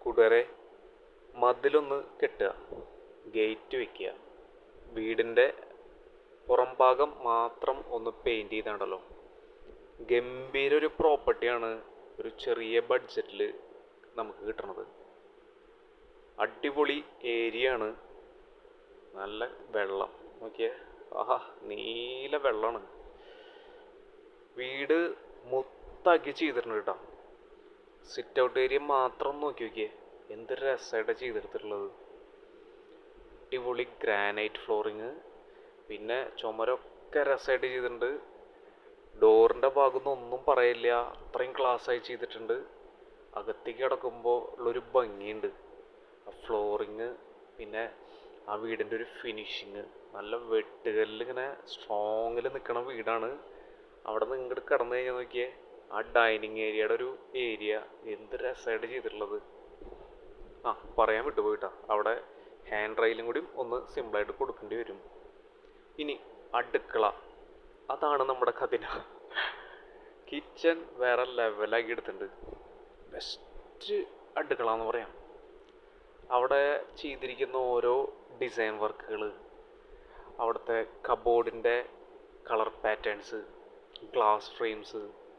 കൂട്ടുകാരെ മതിലൊന്ന് കെട്ടുക. ഗേറ്റ് വെക്കുക. വീടിന്റെ പുറം ഭാഗം മാത്രം ഒന്ന് പെയിന്റ് ചെയ്താണ്ടല്ലോ. ഗംഭീര ഒരു പ്രോപ്പർട്ടിയാണ് ഒരു ചെറിയ ബഡ്ജറ്റിൽ നമുക്ക് കിട്ടണത്. അടിപൊളി ഏരിയ ആണ്. നല്ല വെള്ളം. നോക്കിയേ. ആഹാ നീല വെള്ളമാണ്. വീട് മൊത്താക്കി ചെയ്തിട്ടുണ്ട് കേട്ടോ. സിറ്റ് ഔട്ട് ഏരിയ മാത്രം നോക്കി നോക്കിയേ. എന്തൊരു രസമായിട്ടാണ് ചെയ്തെടുത്തിട്ടുള്ളത്. അടിപൊളി ഗ്രാനൈറ്റ് ഫ്ലോറിങ് പിന്നെ ചുമരൊക്കെ രസമായിട്ട് ചെയ്തിട്ടുണ്ട്. ഡോറിന്റെ ഭാഗത്തൊന്നും ഒന്നും പറയില്ല അത്രയും ക്ലാസ്സായി ചെയ്തിട്ടുണ്ട്. അകത്തേക്ക് കിടക്കുമ്പോൾ ഉള്ളൊരു ഭംഗിയുണ്ട്. ആ ഫ്ലോറിങ് പിന്നെ ആ വീടിന്റെ ഒരു ഫിനിഷിങ് നല്ല വെട്ടുകല്ലിങ്ങനെ സ്ട്രോങ്ങിൽ നിൽക്കണ വീടാണ്. അവിടെ നിന്ന് ഇങ്ങോട്ട് കടന്നു കഴിഞ്ഞാൽ നോക്കിയേ. ആ ഡൈനിങ് ഏരിയയുടെ ഒരു ഏരിയ എന്ത് രസമായിട്ട് ചെയ്തിട്ടുള്ളത്? ആ പറയാൻ വിട്ടുപോയിട്ടാ. അവിടെ ഹാൻഡ് റൈലും കൂടി ഒന്ന് സിമ്പിളായിട്ട് കൊടുക്കേണ്ടി വരും. ഇനി അടുക്കള. അതാണ് നമ്മുടെ കഥന കിച്ചൺ വേറെ ലെവലാക്കി എടുത്തിട്ടുണ്ട്. ബെസ്റ്റ് അടുക്കള എന്ന് പറയാം. അവിടെ ചെയ്തിരിക്കുന്ന ഓരോ ഡിസൈൻ വർക്കുകൾ അവിടുത്തെ കബോർഡിന്റെ കളർ പാറ്റേൺസ് ഗ്ലാസ് ഫ്രെയിംസ്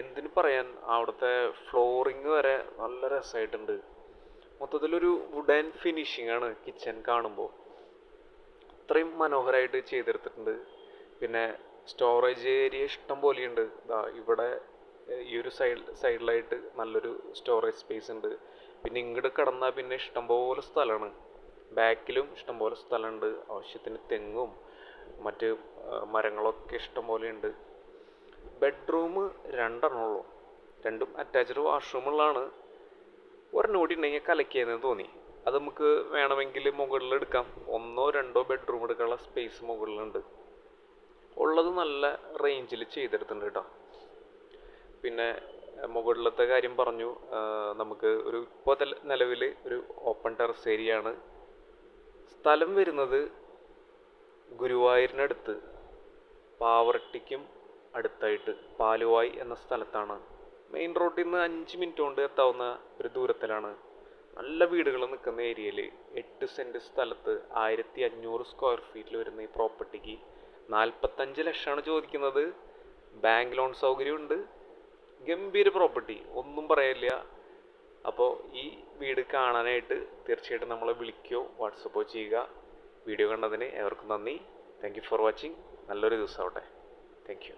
എന്തിനു പറയാൻ അവിടുത്തെ ഫ്ലോറിങ് വരെ നല്ല രസമായിട്ടുണ്ട് മൊത്തത്തിലൊരു വുഡൻ ഫിനിഷിംഗ് ആണ് കിച്ചൺ കാണുമ്പോൾ. അത്രയും മനോഹരമായിട്ട് ചെയ്തെടുത്തിട്ടുണ്ട്. പിന്നെ സ്റ്റോറേജ് ഏരിയ ഇഷ്ടം പോലെയുണ്ട്. ഇതാ ഇവിടെ ഈ ഒരു സൈഡ് സൈഡിലായിട്ട് നല്ലൊരു സ്റ്റോറേജ് സ്പേസ് ഉണ്ട്. പിന്നെ ഇങ്ങോട്ട് കടന്നാൽ പിന്നെ ഇഷ്ടംപോലെ സ്ഥലമാണ്. ബാക്കിലും ഇഷ്ടംപോലെ സ്ഥലമുണ്ട്. ആവശ്യത്തിന് തെങ്ങും മറ്റ് മരങ്ങളൊക്കെ ഇഷ്ടംപോലെ ഉണ്ട് ബെഡ്റൂം രണ്ടെണ്ണം ഉള്ളൂ രണ്ടും അറ്റാച്ച്ഡ് വാഷ്റൂമുള്ളതാണ് ഒരെണ്ണം കൂടി ഉണ്ടെങ്കിൽ കലക്കിയെന്ന് തോന്നി. അത് നമുക്ക് വേണമെങ്കിൽ മുകളിൽ എടുക്കാം. ഒന്നോ രണ്ടോ ബെഡ്റൂം എടുക്കാനുള്ള സ്പേസ് മുകളിലുണ്ട്. ഉള്ളത് നല്ല റേഞ്ചിൽ ചെയ്തെടുത്തിട്ടുണ്ട് കേട്ടോ പിന്നെ മുകളിലത്തെ കാര്യം പറഞ്ഞു. നമുക്ക് ഒരു ഇപ്പോൾ നിലവിൽ ഒരു ഓപ്പൺ ടെറസ് ഏരിയ ആണ്. സ്ഥലം വരുന്നത് ഗുരുവായൂരിനടുത്ത്. പാവറട്ടിക്കും അടുത്തായിട്ട് പാലുവായി എന്ന സ്ഥലത്താണ്. മെയിൻ റോഡിൽ നിന്ന് അഞ്ച് മിനിറ്റ് കൊണ്ട് എത്താവുന്ന ഒരു ദൂരത്തിലാണ്. നല്ല വീടുകൾ നിൽക്കുന്ന ഏരിയയിൽ എട്ട് സെന്റ് സ്ഥലത്ത് ആയിരത്തി അഞ്ഞൂറ് സ്ക്വയർ ഫീറ്റിൽ വരുന്ന ഈ പ്രോപ്പർട്ടിക്ക് നാൽപ്പത്തഞ്ച് ലക്ഷമാണ് ചോദിക്കുന്നത്. ബാങ്ക് ലോൺ സൗകര്യമുണ്ട് ഗംഭീര പ്രോപ്പർട്ടി ഒന്നും പറയാനില്ല അപ്പോൾ ഈ വീട് കാണാനായിട്ട് തീർച്ചയായിട്ടും നമ്മളെ വിളിക്കുകയോ വാട്സപ്പോ ചെയ്യുക. വീഡിയോ കണ്ടതിന് ഏവർക്കും നന്ദി. താങ്ക് ഫോർ വാച്ചിങ് നല്ലൊരു ദിവസം ആവട്ടെ. താങ്ക്